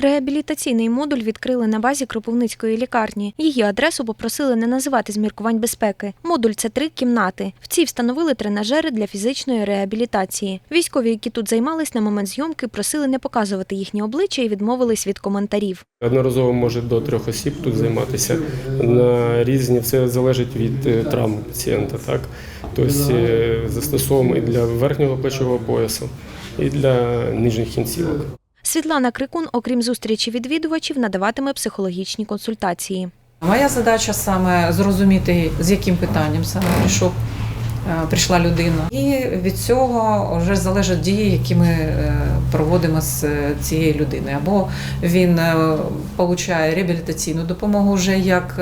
Реабілітаційний модуль відкрили на базі Кропивницької лікарні. Її адресу попросили не називати з міркувань безпеки. Модуль це три кімнати. В цій встановили тренажери для фізичної реабілітації. Військові, які тут займались на момент зйомки, просили не показувати їхні обличчя і відмовились від коментарів. Одноразово може до трьох осіб тут займатися на різні. Це залежить від е, травм пацієнта. Так тобто е, застосовуємо і для верхнього плечового поясу, і для нижніх кінцівок. Світлана Крикун, окрім зустрічі відвідувачів, надаватиме психологічні консультації. Моя задача саме зрозуміти, з яким питанням саме прийшов. е, Прийшла людина, і від цього вже залежать дії, які ми е, проводимо з е, цією людиною. Або він получає реабілітаційну допомогу вже як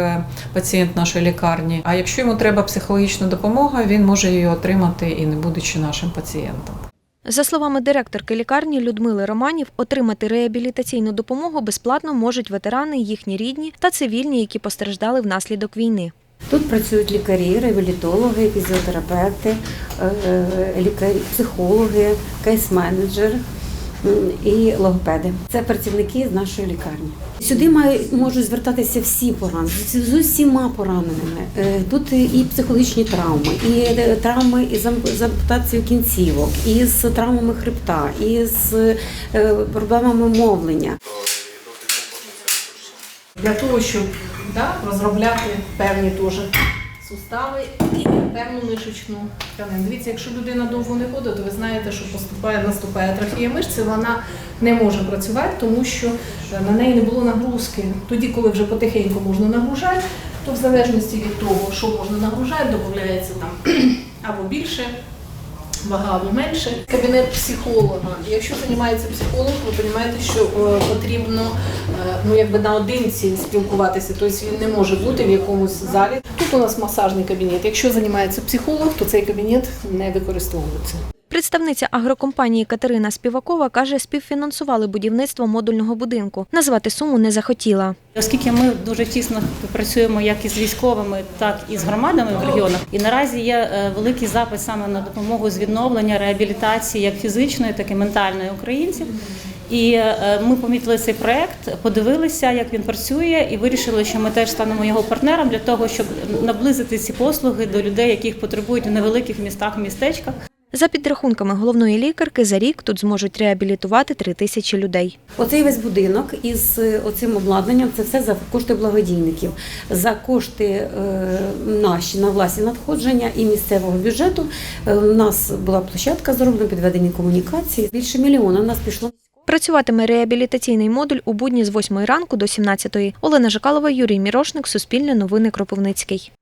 пацієнт нашої лікарні. А якщо йому треба психологічна допомога, він може її отримати і не будучи нашим пацієнтом. За словами директорки лікарні Людмили Романів, отримати реабілітаційну допомогу безплатно можуть ветерани, їхні рідні та цивільні, які постраждали внаслідок війни. Тут працюють лікарі, реабілітологи, фізіотерапевти, е, лікарі, психологи, кейс-менеджер і логопеди. Це працівники з нашої лікарні. Сюди мають можуть звертатися всі поранені з усіма пораненими. Е, Тут і психологічні травми, і е, травми із ампутацією кінцівок, і з травмами хребта, і з е, проблемами мовлення. для того, щоб да, розробляти певні теж сустави і певну мишечну тканину. Дивіться, якщо людина довго не ходить, то ви знаєте, що поступає, наступає атрофія мишці, вона не може працювати, тому що е, на неї не було нагрузки. Тоді, коли вже потихеньку можна нагружати, то в залежності від того, що можна нагружати, додається там або більше вага або менше. Кабінет психолога. Якщо займається психолог, ви розумієте, що е, потрібно е, ну якби наодинці спілкуватися, тобто він не може бути в якомусь залі. Тут у нас масажний кабінет. Якщо займається психолог, то цей кабінет не використовується. Представниця агрокомпанії Катерина Співакова каже, співфінансували будівництво модульного будинку. Назвати суму не захотіла. Оскільки ми дуже тісно працюємо як із військовими, так і з громадами в регіонах, і наразі є е, великий запит саме на допомогу з відновлення реабілітації як фізичної, так і ментальної українців. І е, ми помітили цей проект, подивилися, як він працює, і вирішили, що ми теж станемо його партнером для того, щоб наблизити ці послуги до людей, яких потребують у невеликих містах, містечках. За підрахунками головної лікарки, за рік тут зможуть реабілітувати три тисячі людей. Оцей весь будинок із е, оцим обладнанням це все за кошти благодійників, за кошти е, наші на власні надходження і місцевого бюджету. У нас була площадка зроблена, підведені комунікації. Більше мільйона у нас пішло. Працюватиме реабілітаційний модуль у будні з 8 ранку до 17. Олена Жикалова, Юрій Мірошник, Суспільне новини Кропивницький.